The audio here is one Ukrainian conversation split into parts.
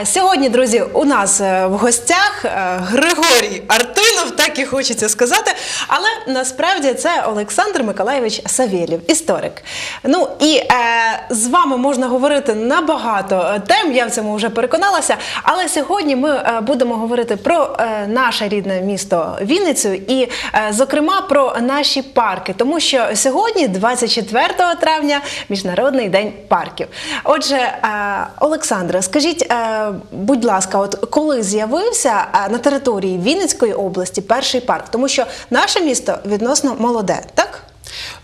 Е, Сьогодні, друзі, у нас е, в гостях е, Григорій Артинов, так і хочеться сказати. Але насправді це Олександр Миколаєвич Савєлєв, історик. Ну і е, з вами можна говорити на багато тем, я в цьому вже переконалася. Але сьогодні ми будемо говорити про наше рідне місто Вінницю і, зокрема, про наші парки, тому що сьогодні, 24 травня, міжнародний день парків. Отже, Олександре, скажіть, будь ласка, от коли з'явився е, на території Вінницької області перший парк? Тому що наше місто відносно молоде, так?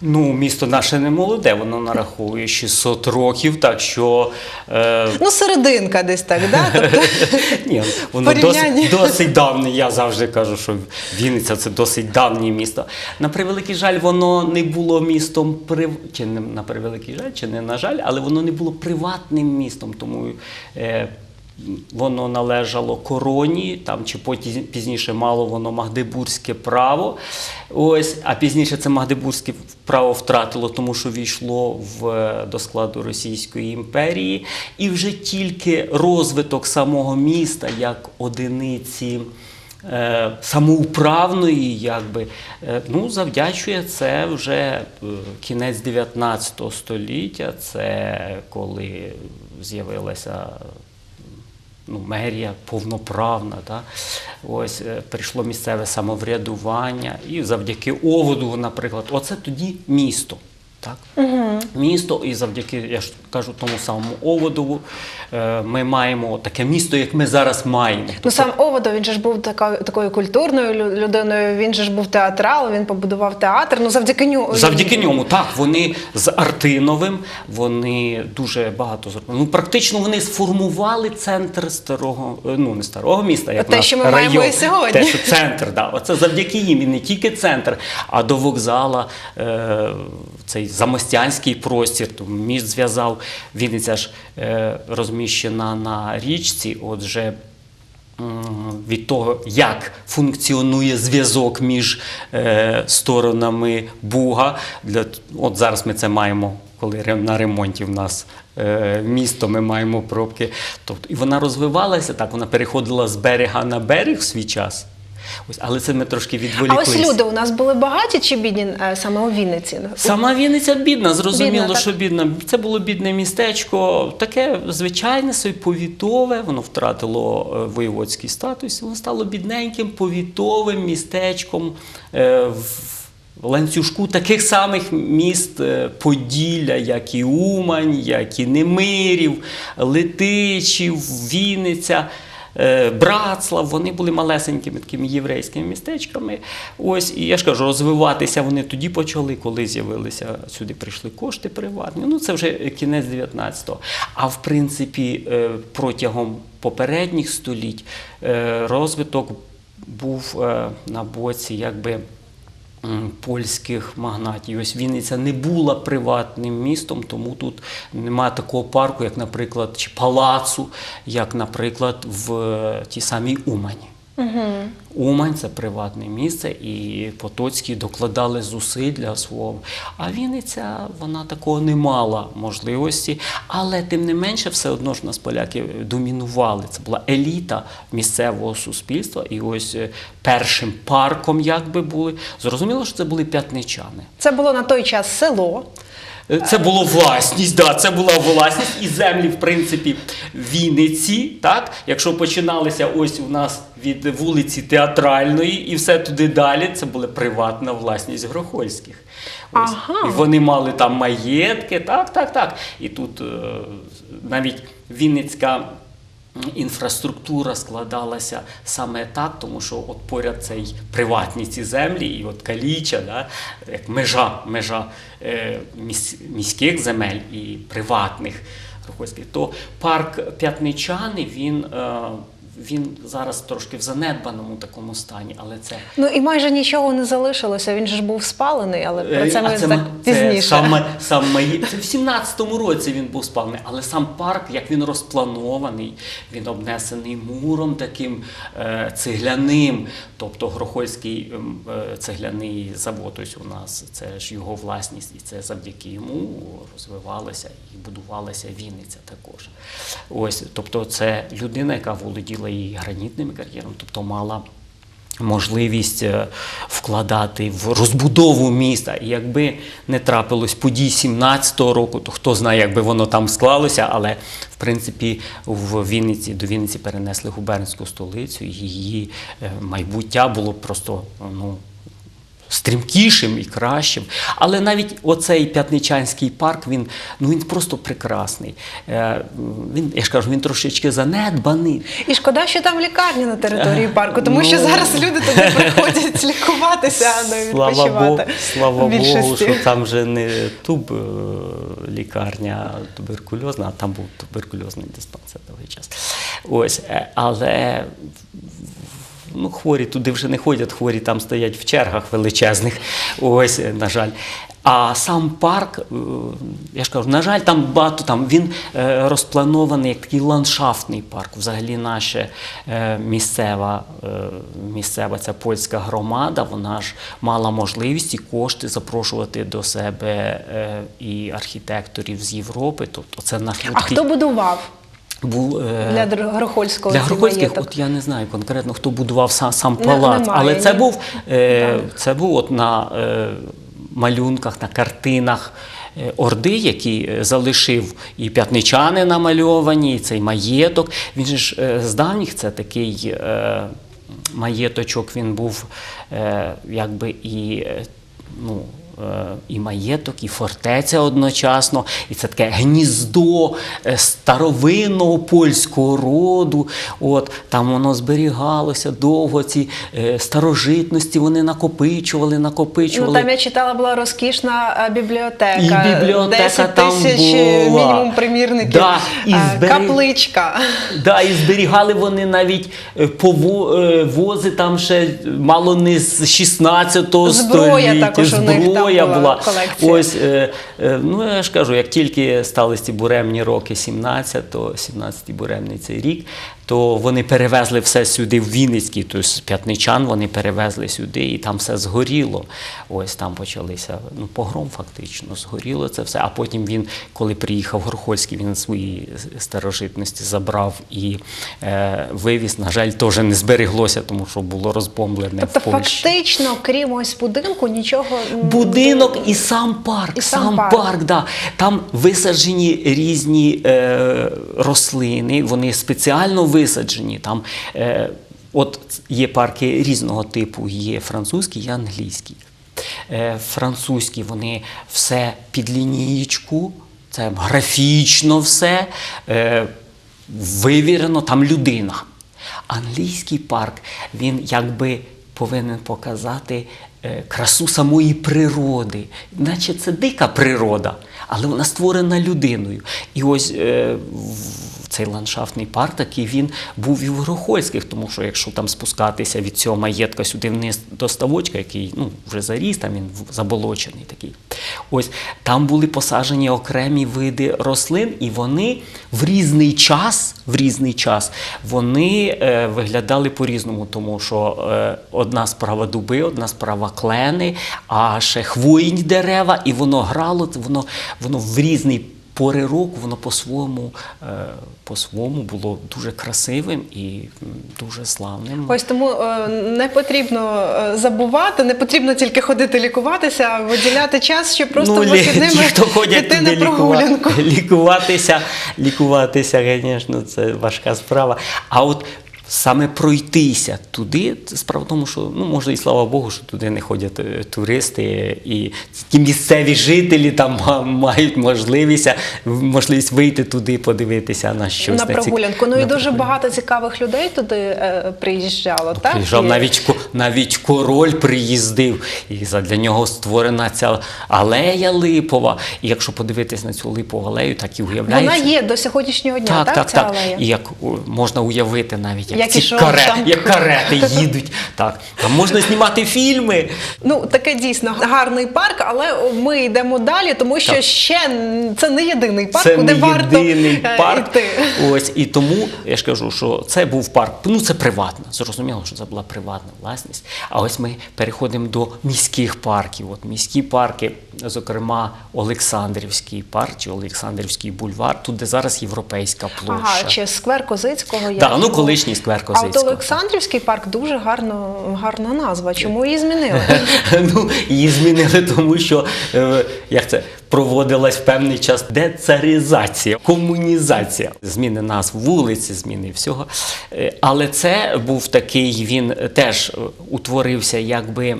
Ну, місто наше не молоде, воно нараховує 600 років, так що е, Ну, серединка десь так, да? Тобто, ні, воно досить, досить давнє. Я завжди кажу, що Вінниця це досить давнє місто. На превеликий жаль, воно не було містом прив... чи не на превеликий жаль, чи не на жаль, але воно не було приватним містом, тому. Е, Воно належало короні, там чи потім пізніше мало воно магдебурзьке право. Ось, а пізніше це магдебурзьке право втратило, тому що війшло в, е, до складу Російської імперії. І вже тільки розвиток самого міста як одиниці. е, Самоуправної, якби, е, ну, завдячує це вже кінець 19 століття, це коли з'явилася ну, мерія повноправна. Да? Ось е, прийшло місцеве самоврядування, і завдяки оводу, наприклад, оце тоді місто. Так? Угу. Місто, і завдяки, я ж кажу, тому самому оводу, е, ми маємо таке місто, як ми зараз маємо. Ну сам Оводов, він же ж був така, такою культурною людиною, він же ж був театрал, він побудував театр. Ну завдяки ньому. Завдяки ньому, так, вони з Артиновим, вони дуже багато зробили. Ну, практично вони сформували центр старого, е, ну не старого міста, як Те, у нас що ми маємо і сьогодні. Те, що центр, да. Оце завдяки їм, і не тільки центр, а до вокзала е, цей замостянський простір, то міст зв'язав. Вінниця ж е, розміщена на річці, отже. Від того, як функціонує зв'язок між е, сторонами Буга. От зараз ми це маємо, коли на ремонті в нас е, місто, ми маємо пробки. Тобто, і вона розвивалася так, вона переходила з берега на берег в свій час. Ось, але це ми трошки А ось люди у нас були багаті чи бідні е, саме у Вінниці? Сама Вінниця бідна, зрозуміло, Бідна, що бідна. Це було бідне містечко, таке звичайне собі повітове, воно втратило е, воєводський статус, воно стало бідненьким повітовим містечком. е, в Ланцюжку таких самих міст Поділля, як і Умань, як і Немирів, Летичів, Вінниця. Е, Братслав, вони були малесенькими такими єврейськими містечками. Ось, і я ж кажу, розвиватися вони тоді почали, коли з'явилися сюди, прийшли кошти приватні. Ну, це вже кінець 19-го. А в принципі, е, протягом попередніх століть е, розвиток був на боці, якби польських магнатів. Ось Вінниця не була приватним містом, тому тут немає такого парку, як, наприклад, чи палацу, як, наприклад, в е, тій самій Умані. Умань це приватне місце, і Потоцькі докладали зусиль для свого. А Вінниця вона такого не мала можливості, але тим не менше, все одно ж нас поляки домінували. Це була еліта місцевого суспільства. І ось е, першим парком, якби були, зрозуміло, що це були п'ятничани. Це було на той час село. Е, Це було власність, да, це була власність і землі, в принципі, Вінниці. Так? Якщо починалися ось у нас від вулиці Театральної і все туди далі, це була приватна власність Грохольських. Ось. Ага. І вони мали там маєтки, так, так, так. І тут е, навіть Вінницька. Інфраструктура складалася саме так, тому що от поряд цей приватні ці землі, і от Каліча, да, як межа, межа е, міс- міських земель і приватних то парк П'ятничани він е, він зараз трошки в занедбаному такому стані, але це Ну і майже нічого не залишилося. Він же ж був спалений, але про це Е, ми це, так це пізніше. сам, сам це в 17-му році він був спалений, але сам парк, як він розпланований, він обнесений муром таким е, цегляним. Тобто Грохольський ем, е, цегляний завод ось у нас, це ж його власність, і це завдяки йому розвивалася і будувалася Вінниця також. Ось, тобто, це людина, яка володіла і гранітним кар'єром, тобто мала можливість е, вкладати в розбудову міста. І якби не трапилось подій 17-го року, то хто знає, як би воно там склалося, але в принципі в Вінниці до Вінниці перенесли губернську столицю, і її е, майбуття було просто ну. Стрімкішим і кращим. Але навіть оцей п'ятничанський парк, він, ну, він просто прекрасний. Е, Він, я ж кажу, він трошечки занедбаний. І шкода, що там лікарня на території парку, тому що ну, зараз люди туди приходять лікуватися, а не Слава Богу, слава. Богу, що там вже не туб е, лікарня туберкульозна, а там був туберкульозний диспансер довгий час. Ось, е, але ну, хворі туди вже не ходять, хворі там стоять в чергах величезних. Ось, е, на жаль. А сам парк, е, я ж кажу, на жаль, там багато там він е, розпланований як такий ландшафтний парк. Взагалі, наша місцева, місцева ця польська громада, вона ж мала можливість і кошти запрошувати до себе і архітекторів з Європи. Тобто це наш А хто будував був е, для Грохольського для Грохольських, от я не знаю конкретно, хто будував сам, сам палац, немає, але це ні. був, е, це був от на е, малюнках, на картинах е, Орди, які е, залишив і п'ятничани намальовані, і цей маєток. Він ж е, з давніх це такий е, маєточок, він був е, якби і. ну, і маєток, і фортеця одночасно, і це таке гніздо е, старовинного польського роду. От там воно зберігалося довго. Ці е, старожитності вони накопичували, Ну, накопичували. там я читала, була розкішна е, бібліотека. І бібліотека 10 там тисяч була. мінімум примірників. Да, і Е, Капличка. Да, і зберігали вони навіть е, пово- е, вози там ще мало не з 16 Зброя століття. також у них там була була. колекція. Ось, е, е, ну я ж кажу, як тільки стали ці буремні роки 17, то 17-й буремний цей рік, то вони перевезли все сюди в Вінницький, тобто з п'ятничан вони перевезли сюди, і там все згоріло. Ось там почалися ну, погром, фактично, згоріло це все. А потім він, коли приїхав Горхольський, він свої старожитності забрав і е, вивіз. На жаль, теж не збереглося, тому що було розбомблене Тобто, в Польщі. фактично, крім ось будинку, нічого Будинок і сам парк. І сам сам парк. парк. да. Там висаджені різні е, рослини, вони спеціально висаджені. Там, е, от є парки різного типу, є французькі, є англійські. Е, французькі вони все під лінієчку, це графічно все. Е, вивірено, там людина. Англійський парк, він якби повинен показати е, красу самої природи. Наче це дика природа, але вона створена людиною. І ось е, цей ландшафтний парк такий він був і в Грохольських, тому що якщо там спускатися від цього маєтка сюди вниз до ставочка, який ну, вже заріс, там він заболочений такий. Ось там були посаджені окремі види рослин, і вони в різний час, в різний час вони е, виглядали по-різному, тому що е, одна справа дуби, одна справа клени, а ще хвойні дерева, і воно грало, воно, воно в різний пори року, воно по-своєму, е, по-своєму було дуже красивим і дуже славним. Ось тому е, не потрібно е, забувати, не потрібно тільки ходити лікуватися, а виділяти час, щоб просто Ну, вихідними піти на прогулянку. лікуватися, лікуватися, звісно, це важка справа. А от саме пройтися туди, це справа в тому, що ну може і слава Богу, що туди не ходять е, туристи, і ті місцеві жителі там мають можливість, можливість вийти туди, подивитися на щось на прогулянку. Ну і дуже багато цікавих людей туди е, приїжджало. так? Приїжджав І- навіть навіть король приїздив, і задля нього створена ця алея липова. І якщо подивитись на цю липову алею, так і уявляється. Вона є до сьогоднішнього дня, так, так, так, ця так. алея? І як можна уявити навіть, як як ці ішов каре- там. як карети їдуть. Так, там можна знімати фільми. Ну, таке дійсно гарний парк, але ми йдемо далі, тому що Так. ще це не єдиний парк, це куди не варто єдиний е, парк. йти. Ось і тому я ж кажу, що це був парк. Ну це приватна. Зрозуміло, що це була приватна власність. А ось ми переходимо до міських парків. От міські парки, зокрема, Олександрівський парк чи Олександрівський бульвар, тут де зараз європейська площа. Ага, чи сквер Козицького є. Да, ну колишній сквер А от Олександрівський парк дуже гарно, гарна назва. Чому її змінили? ну, її змінили, тому що е, як це проводилась в певний час децаризація, комунізація, зміни назв вулиці, зміни всього. Е, але це був такий, він теж е, утворився якби.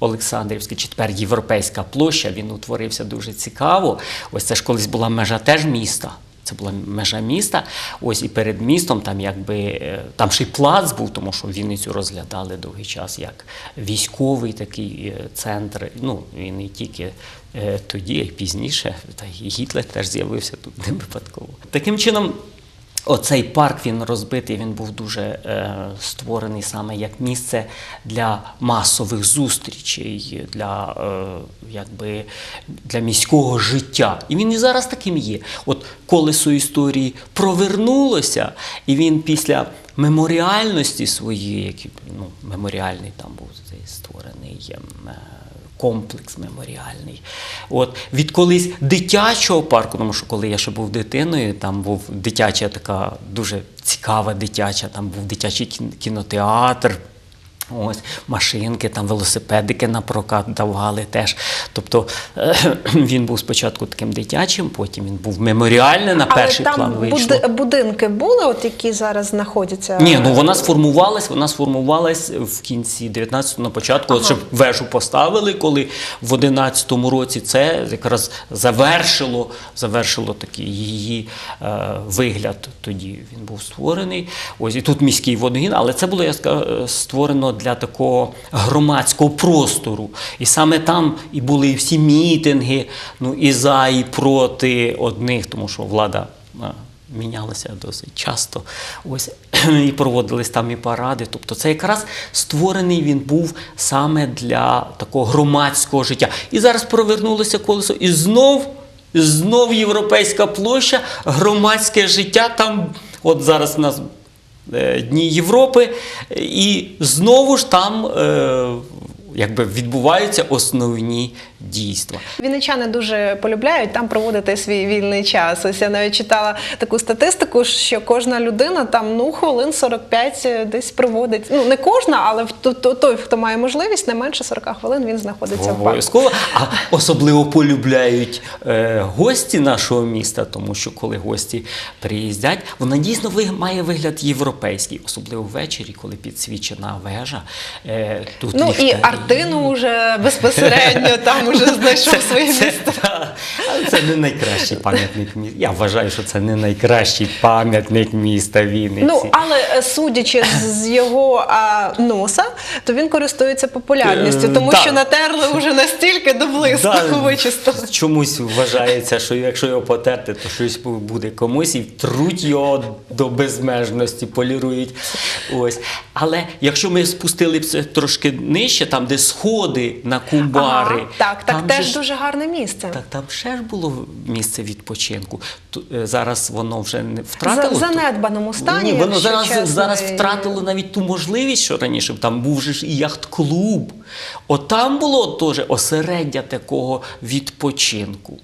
Олександрівська, чи тепер Європейська площа, він утворився дуже цікаво. Ось це ж колись була межа теж міста. Це була межа міста. Ось і перед містом там якби е, там ще й плац був, тому що Вінницю розглядали довгий час як військовий такий е, центр. Ну і не тільки е, тоді, а й пізніше. Та й Гітлер теж з'явився тут не випадково. Таким чином. Оцей парк він розбитий, він був дуже е, створений саме як місце для масових зустрічей, для, е, якби, для міського життя. І він і зараз таким є. От колесо історії провернулося, і він після меморіальності своєї, який, ну, меморіальний там був створений. ем, е, комплекс меморіальний. От від колись дитячого парку, тому що коли я ще був дитиною, там був дитяча така дуже цікава дитяча, там був дитячий кін- кінотеатр. Ось машинки, там велосипедики на прокат давали теж. Тобто він був спочатку таким дитячим, потім він був меморіальний на перший там план вийшло. буди- будинки були, от які зараз знаходяться. Ні, ну вона сформувалась, вона сформувалась в кінці 19-го, на початку, от щоб вежу поставили, коли в 11-му році це якраз завершило, завершило такий її е, вигляд. Тоді він був створений. Ось і тут міський водогін, але це було я скажу, створено для такого громадського простору. І саме там і були всі мітинги, ну і за, і проти одних, тому що влада. мінялися досить часто. Ось і проводились там і паради. Тобто це якраз створений він був саме для такого громадського життя. І зараз провернулося колесо, і знов. Знов європейська площа, громадське життя. Там, от зараз у нас Дні Європи, і знову ж там е, якби відбуваються основні дійства. Вінничани дуже полюбляють там проводити свій вільний час. Ось я навіть читала таку статистику, що кожна людина там ну хвилин 45 десь проводить. Ну не кожна, але той, хто має можливість, не менше 40 хвилин він знаходиться в парку. А особливо полюбляють е, гості нашого міста, тому що коли гості приїздять, вона дійсно має вигляд європейський, особливо ввечері, коли підсвічена вежа. Е, тут Ну і ліхтарі. Артину вже безпосередньо там уже знайшов своє Це, місце. але це не найкращий пам'ятник міста. Я вважаю, що це не найкращий пам'ятник міста Вінниці. Ну але е, судячи з- його а, носа, то він користується популярністю, Е, тому що натерли вже настільки до блиску Да, вичистили. Чомусь вважається, що якщо його потерти, то щось буде комусь і труть його до безмежності, полірують. Ось. Але якщо ми спустилися трошки нижче, там, де сходи на кумбари, Ага, так, так там теж ж- дуже гарне місце. Так, там ще ж було місце відпочинку. Е, Зараз воно вже не втратило. В занедбаному стані, Ні, воно зараз, чесно, зараз втратило навіть ту можливість, що раніше там був же ж і яхт-клуб. От там було теж осереддя такого відпочинку.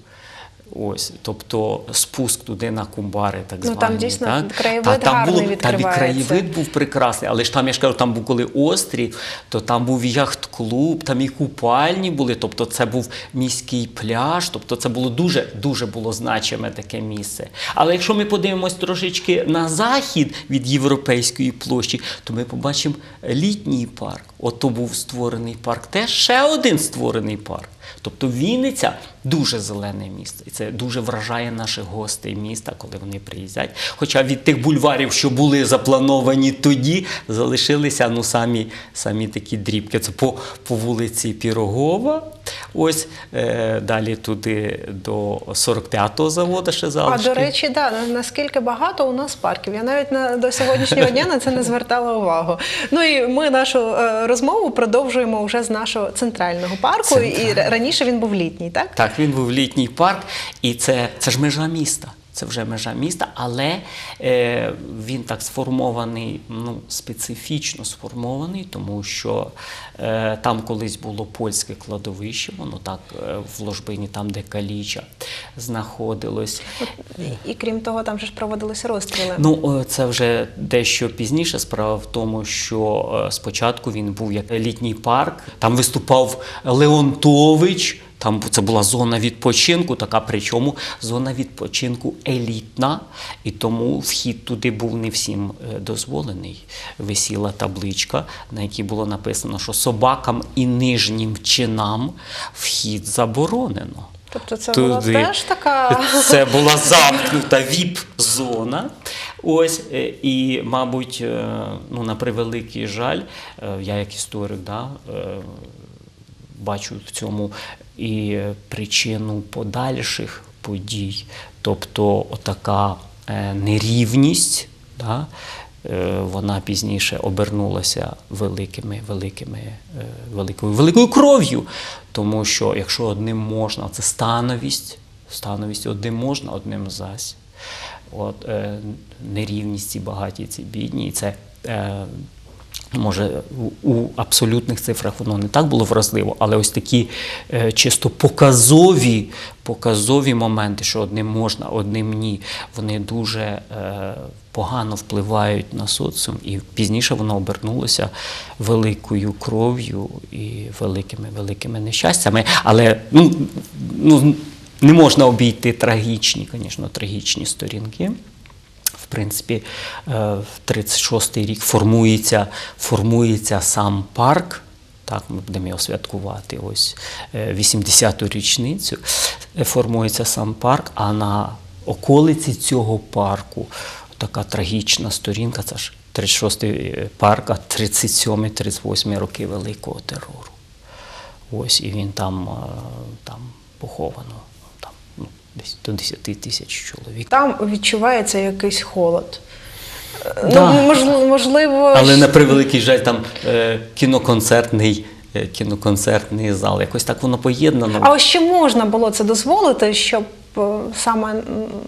Ось, тобто спуск туди на кумбари, так Ну, там дійсно так? краєвид Та, там гарний було, там і краєвид був прекрасний, але ж там я ж кажу, там був коли острів, то там був яхт-клуб, там і купальні були. Тобто це був міський пляж. Тобто це було дуже дуже було значиме таке місце. Але якщо ми подивимось трошечки на захід від європейської площі, то ми побачимо літній парк. Ото був створений парк. Теж ще один створений парк. Тобто Вінниця дуже зелене місто, і це дуже вражає наших гостей міста, коли вони приїздять. Хоча від тих бульварів, що були заплановані тоді, залишилися ну самі, самі такі дрібки. Це по, по вулиці Пірогова. Ось е, далі туди до 45-го заводу ще А до речі, да, наскільки багато у нас парків. Я навіть на до сьогоднішнього дня на це не звертала увагу. Ну і ми нашу е, розмову продовжуємо вже з нашого центрального парку. І раніше він був літній, так? Так, він був літній парк, і це, це ж межа міста. Це вже межа міста, але е, він так сформований, ну, специфічно сформований, тому що е, там колись було польське кладовище, воно так е, в ложбині, там, де Каліча знаходилось. І, крім того, там же ж проводилися розстріли. Ну, це вже дещо пізніше. Справа в тому, що е, спочатку він був як літній парк. Там виступав Леонтович. Там це була зона відпочинку, така причому зона відпочинку елітна, і тому вхід туди був не всім е, дозволений. Висіла табличка, на якій було написано, що собакам і нижнім чинам вхід заборонено. Тобто це була теж така. Це була замкнута віп-зона. Ось, е, і, мабуть, е, ну, на превеликий жаль, я як історик да, бачу в цьому і причину подальших подій. Тобто, отака е, нерівність. Да, е, вона пізніше обернулася великими, великими, е, великою, великою кров'ю. Тому що якщо одним можна, це становість, становість одним можна, одним зась. От, е, нерівність ці багаті, ці бідні, і це. Е, Може, у, абсолютних цифрах воно не так було вразливо, але ось такі е, чисто показові, показові моменти, що одним можна, одним ні, вони дуже е, погано впливають на соціум, і пізніше воно обернулося великою кров'ю і великими великими нещастями. Але ну, ну, не можна обійти трагічні, звісно, трагічні сторінки. В принципі, е, в 36-й рік формується, формується сам парк. Так, ми будемо його святкувати ось е, 80-ту річницю. Е, Формується сам парк, а на околиці цього парку така трагічна сторінка. Це ж 36-й парк, а 37-38 роки Великого терору. Ось, і він там, е, там поховано десь до 10 тисяч чоловік. Там відчувається якийсь холод. Е, Да. Ну, можливо, можливо, Але на превеликий жаль, там е, кіноконцертний, е, кіноконцертний зал. Якось так воно поєднано. А ось чи можна було це дозволити, щоб е, саме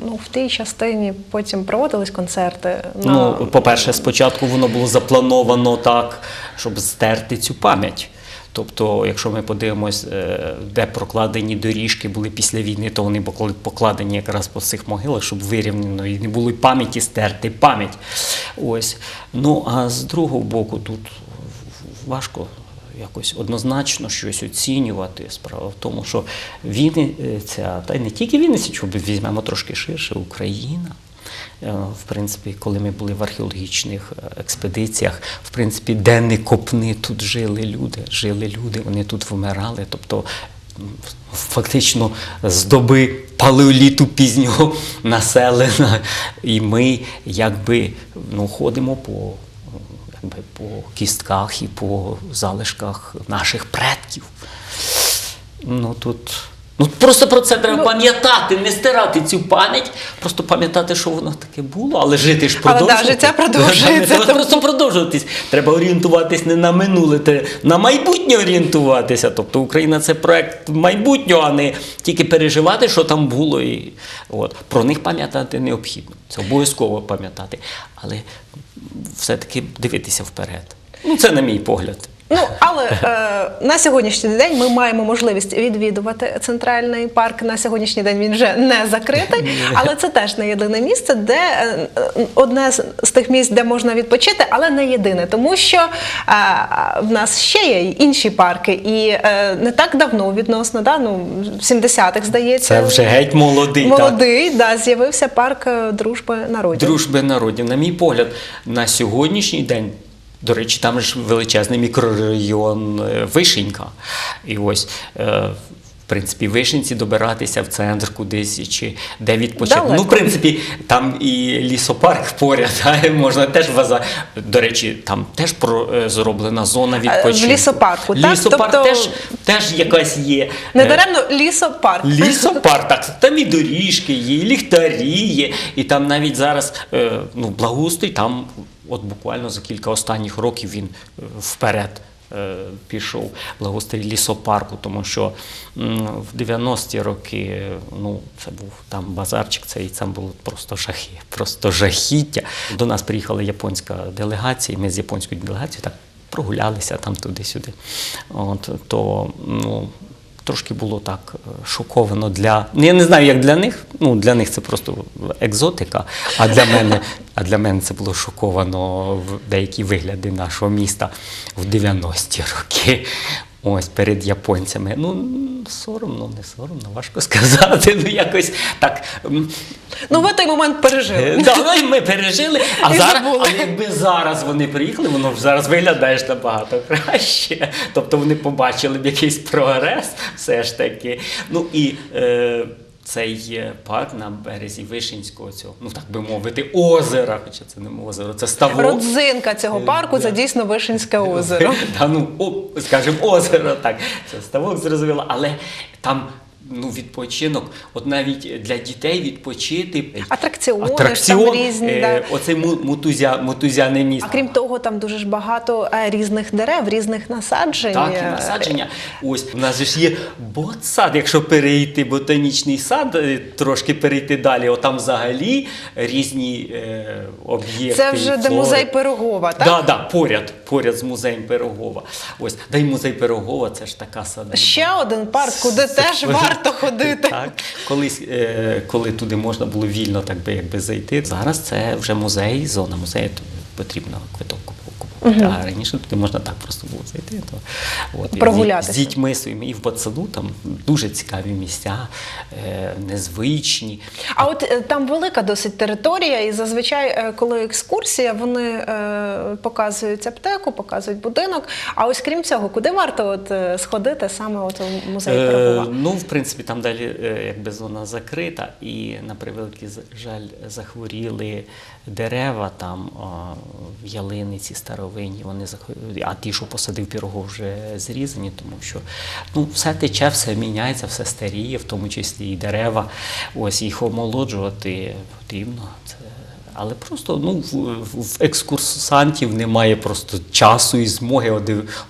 ну, в тій частині потім проводились концерти? на- Ну, по-перше, спочатку воно було заплановано так, щоб стерти цю пам'ять. Тобто, якщо ми подивимось, е, де прокладені доріжки були після війни, то вони були покладені якраз по цих могилах, щоб вирівняно і не було пам'яті стерти пам'ять. Ось. Ну а з другого боку, тут важко якось однозначно щось оцінювати. Справа в тому, що Вінниця, та й не тільки Вінниця, що візьмемо трошки ширше, Україна. Е, В принципі, коли ми були в археологічних е, експедиціях, в принципі, де не копни, тут жили люди, жили люди, вони тут вмирали. Тобто, фактично з доби палеоліту пізнього населена, і ми якби ну, ходимо по, по кістках і по залишках наших предків. Ну тут. Ну просто про це треба Ну, пам'ятати, не стирати цю пам'ять, просто пам'ятати, що воно таке було, але жити ж Але, да, життя продовжується, Треба просто продовжуватись. Треба орієнтуватись не на минуле, те на майбутнє орієнтуватися. Тобто Україна це проект майбутнього, а не тільки переживати, що там було. І, от. Про них пам'ятати необхідно. Це обов'язково пам'ятати. Але все-таки дивитися вперед. Ну, це на мій погляд. Ну, але е, на сьогоднішній день ми маємо можливість відвідувати центральний парк. На сьогоднішній день він вже не закритий, але це теж не єдине місце, де е, одне з тих місць, де можна відпочити, але не єдине, тому що е, в нас ще є інші парки, і е, не так давно відносно, да, ну в 70-х, здається, Це вже геть молодий. так. молодий, да, з'явився парк е, дружби народів. Дружби народів. На мій погляд, на сьогоднішній день. До речі, там ж величезний мікрорайон е, Вишенька. І ось е, принципі, вишенці добиратися в центр кудись чи де відпочити. Ну, в принципі, там і лісопарк поряд, а можна теж ваза. До речі, там теж е, зроблена зона відпочинку. лісопарку, так? Лісопарк Тобто- теж, теж якась є. Не Е, даремно лісопарк. Лісопарк, так, там і доріжки є, і ліхтарі є, і там навіть зараз ну, благоустрій, там от буквально за кілька останніх років він е, вперед. е, Пішов благоустрій лісопарку, тому що в 90-ті роки ну, це був там базарчик, це і там було просто жахи, просто жахіття. До нас приїхала японська делегація, ми з японською делегацією так прогулялися там туди-сюди. От, то ну, трошки було так е, шоковано для. Ну, я не знаю, як для них. Ну, для них це просто екзотика. А для мене, а для мене це було шоковано в деякі вигляди нашого міста в 90-ті роки. Ось перед японцями. Ну, соромно, не соромно, важко сказати. Ну, якось так. Ну, ви той момент Е, пережили. Да, ну, і ми пережили, а І зараз, забули. але якби зараз вони приїхали, воно ж зараз виглядає ж набагато краще. Тобто вони побачили б якийсь прогрес все ж таки. Ну і е, цей е, парк на березі Вишинського цього, ну так би мовити, озера, хоча це не озеро, це ставок. Родзинка цього парку це дійсно Вишинське озеро. Та, ну, скажімо, озеро, так. Це ставок зрозуміло, але там. Ну, відпочинок, от навіть для дітей відпочити. Атракціони Атракціон, там різні, е, да. Оцей му- мотузя, мотузяне місто. А крім того, там дуже ж багато е, різних дерев, різних насаджень. Так, і Е, насадження. Ось у нас же ж є ботсад, якщо перейти ботанічний сад, е, трошки перейти далі, отам взагалі різні е, об'єкти. Це вже де музей Пирогова, так? Да, да, поряд, поряд з музеєм Пирогова. Ось, да й музей Пирогова, це ж така садиба. Ще один парк, куди теж варто ходити. Так, колись, е, коли туди можна було вільно так би, якби зайти. Зараз це вже музей, зона музею, потрібно квиток купувати. А раніше туди можна так просто було зайти. То, от, Прогулятися. З, з дітьми своїми і в Бацаду там дуже цікаві місця, е, незвичні. А от е, там велика досить територія, і зазвичай, е, коли екскурсія, вони е, показують аптеку, показують будинок. А ось крім цього, куди варто от е, сходити саме от у музей Е, ну, в принципі, там далі якби зона закрита, і на превеликий жаль захворіли дерева там в ялиниці старовинні. Вони а ті, що посадив пірогов, вже зрізані, тому що ну, все тече, все міняється, все старіє, в тому числі і дерева. Ось їх омолоджувати потрібно. Це але просто ну, в екскурсантів немає просто часу і змоги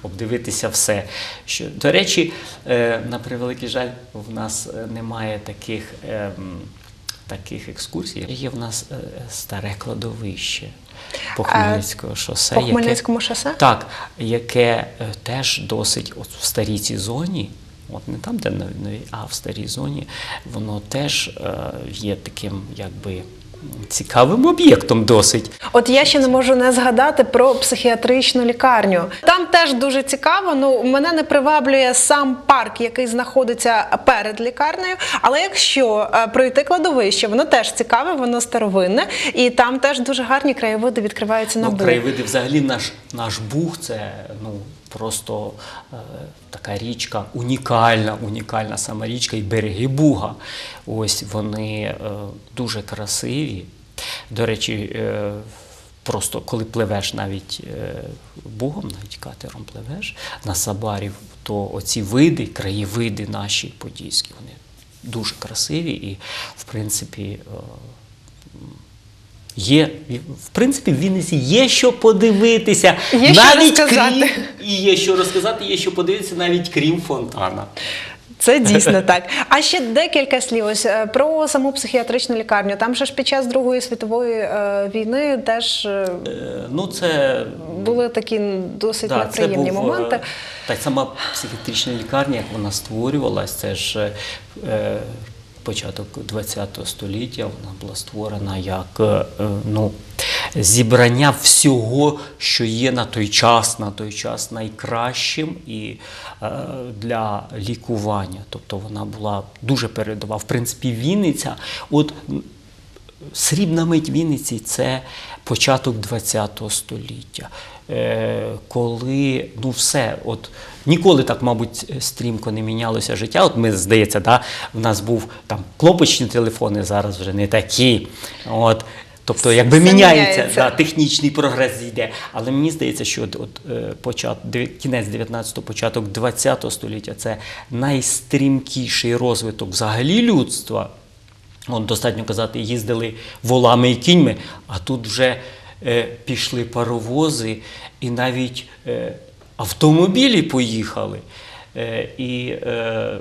обдивитися все. Що, до речі, е, на превеликий жаль, в нас е, немає таких, ем, таких екскурсій. Є в нас е, старе кладовище по Хмельницького шосе. по яке- Хмельницькому шосе? Так, яке е, теж досить от в старій цій зоні. От не там, де нові, нові, а в старій зоні, воно теж е, є таким, якби цікавим об'єктом досить. От я ще не можу не згадати про психіатричну лікарню. Там теж дуже цікаво. Ну мене не приваблює сам парк, який знаходиться перед лікарнею. Але якщо е, пройти кладовище, воно теж цікаве, воно старовинне, і там теж дуже гарні краєвиди відкриваються на Ну, краєвиди взагалі наш, наш Буг це ну, просто е, така річка, унікальна, унікальна сама річка і береги Буга. Ось вони е, дуже красиві. До речі, е, просто коли пливеш навіть е, Бугом, навіть катером пливеш на Сабарів, то оці види, краєвиди наші подільські, вони дуже красиві і, в принципі, е, Є, в принципі, в Вінниці є що подивитися. Є що навіть розказати. крім, і є що розказати, є що подивитися навіть крім фонтана. Це дійсно так. А ще декілька слів ось е, про саму психіатричну лікарню. Там же ж під час Другої світової е, війни теж е, Е, Ну, це були такі досить Да, неприємні був, моменти. е, Так сама психіатрична лікарня, як вона створювалась, це ж е, початок ХХ століття, вона була створена як е, ну, зібрання всього, що є на той час, на той час найкращим і е, для лікування. Тобто вона була дуже передова. В принципі, Вінниця, от срібна мить Вінниці це початок ХХ століття. Е, коли ну все, от ніколи так, мабуть, стрімко не мінялося життя. От ми, здається, да, в нас був там кнопочні телефони, зараз вже не такі. От, тобто, якби міняється, да, технічний прогрес йде. Але мені здається, що от, от, е, почат, кінець 19-го, початок 20-го століття це найстрімкіший розвиток взагалі людства. От достатньо казати, їздили волами і кіньми, а тут вже пішли паровози і навіть е, автомобілі поїхали. Е, і е,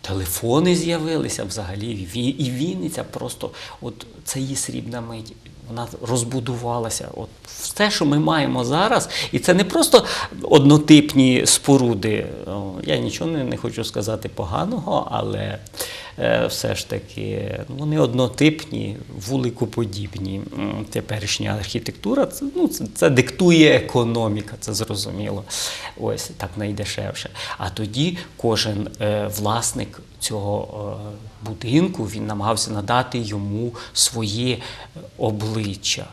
телефони з'явилися взагалі, і Вінниця просто, от це її срібна мить. Вона розбудувалася. От все, що ми маємо зараз, і це не просто однотипні споруди. Я нічого не, не хочу сказати поганого, але е, все ж таки ну, вони однотипні, вуликоподібні. Теперішня архітектура це, ну, це, це диктує економіка, це зрозуміло. Ось так найдешевше. А тоді кожен е, власник цього е, будинку він намагався надати йому своє е, обличчя.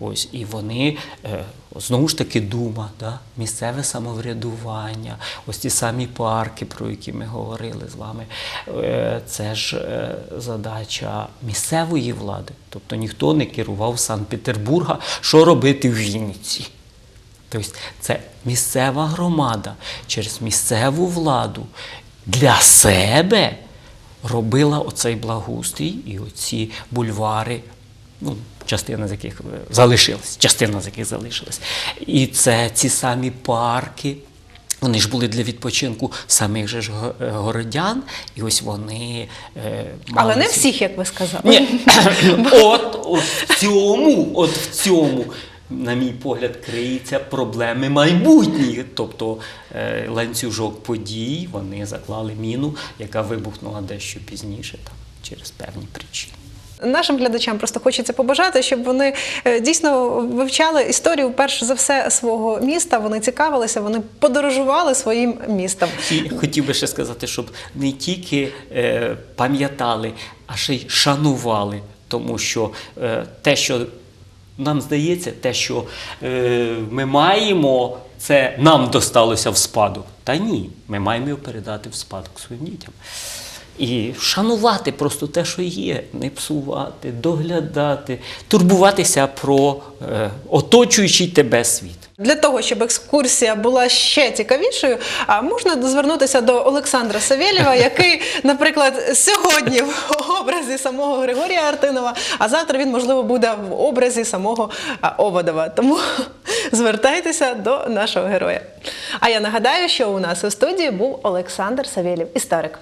Ось і вони е, знову ж таки дума, да? місцеве самоврядування, ось ті самі парки, про які ми говорили з вами. Е, це ж е, задача місцевої влади. Тобто ніхто не керував Санкт-Петербурга, що робити в Вінниці. Тобто це місцева громада через місцеву владу для себе робила оцей благоустрій і оці бульвари, ну, частина з яких е, залишилась, частина з яких залишилась. І це ці самі парки. Вони ж були для відпочинку самих же ж е, городян, і ось вони. Е, Але не всіх, як ви сказали. ні, от, от в цьому, от в цьому, на мій погляд, криються проблеми майбутні. Тобто е, ланцюжок подій вони заклали міну, яка вибухнула дещо пізніше, там, через певні причини. Нашим глядачам просто хочеться побажати, щоб вони е, дійсно вивчали історію перш за все свого міста. Вони цікавилися, вони подорожували своїм містом. І хотів би ще сказати, щоб не тільки е, пам'ятали, а ще й шанували, тому що е, те, що нам здається, те, що е, ми маємо, це нам досталося в спадок. Та ні, ми маємо його передати в спадок своїм дітям. І шанувати просто те, що є, не псувати, доглядати, турбуватися про е, оточуючий тебе світ. Для того, щоб екскурсія була ще цікавішою, а можна звернутися до Олександра Савєлєва, який, наприклад, сьогодні в образі самого Григорія Артинова, а завтра він, можливо, буде в образі самого Оводова. Тому звертайтеся до нашого героя. А я нагадаю, що у нас у студії був Олександр Савєлєв, історик.